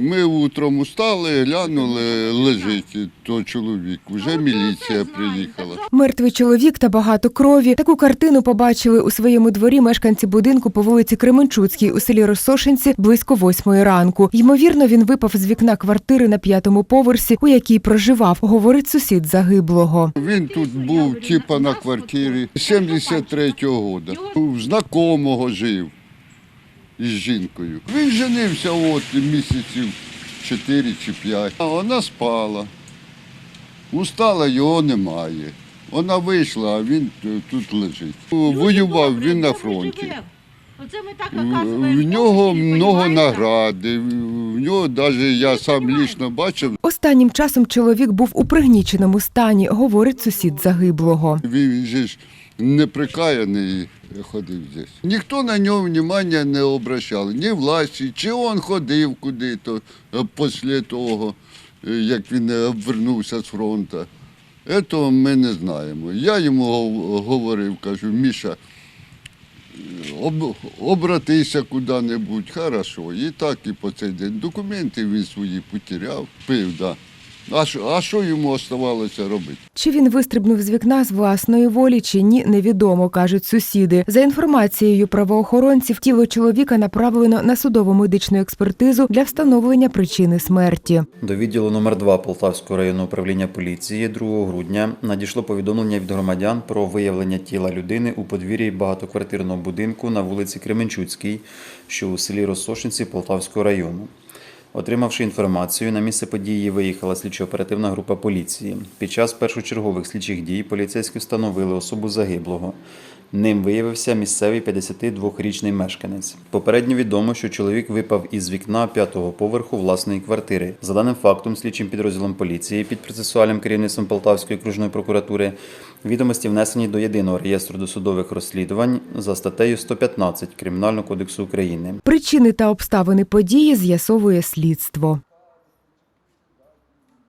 Ми утром устали, глянули, лежить той чоловік. Вже міліція приїхала. Мертвий чоловік та багато крові. Таку картину побачили у своєму дворі мешканці будинку по вулиці Кременчуцькій у селі Росошинці близько восьмої ранку. Ймовірно, він випав з вікна квартири на п'ятому поверсі, у якій проживав, говорить сусід загиблого. Він тут був типа на квартирі 73-го года. У знакомого жив із жінкою. Він женився от місяців 4 чи 5. А вона спала. Устала, його немає. Вона вийшла, а він тут лежить. Воював він на фронті. Оце ми так В нього много награди. В нього навіть я сам лічно бачив, Останнім часом чоловік був у пригніченому стані, говорить сусід загиблого. Він же ж неприкаяний ходив здесь. Ніхто на нього внимання не обращав, ні власті, чи він ходив куди-то е, після того, е, як він е, обвернувся з фронту. Цього ми не знаємо. Я йому гов- говорив, кажу, Міша, об, обратися куди-небудь, хорошо. І так і по цей день. Документи він свої потеряв, пив, да. А що, а що йому оставалося робити? Чи він вистрибнув з вікна з власної волі чи ні, невідомо, кажуть сусіди. За інформацією правоохоронців, тіло чоловіка направлено на судово медичну експертизу для встановлення причини смерті. До відділу номер 2 Полтавського районного управління поліції 2 грудня надійшло повідомлення від громадян про виявлення тіла людини у подвір'ї багатоквартирного будинку на вулиці Кременчуцькій, що у селі Розсошинці Полтавського району. Отримавши інформацію, на місце події виїхала слідчо-оперативна група поліції. Під час першочергових слідчих дій поліцейські встановили особу загиблого. Ним виявився місцевий 52-річний мешканець. Попередньо відомо, що чоловік випав із вікна п'ятого поверху власної квартири. За даним фактом, слідчим підрозділом поліції під процесуальним керівництвом Полтавської окружної прокуратури відомості внесені до єдиного реєстру досудових розслідувань за статтею 115 Кримінального кодексу України. Причини та обставини події з'ясовує слідство.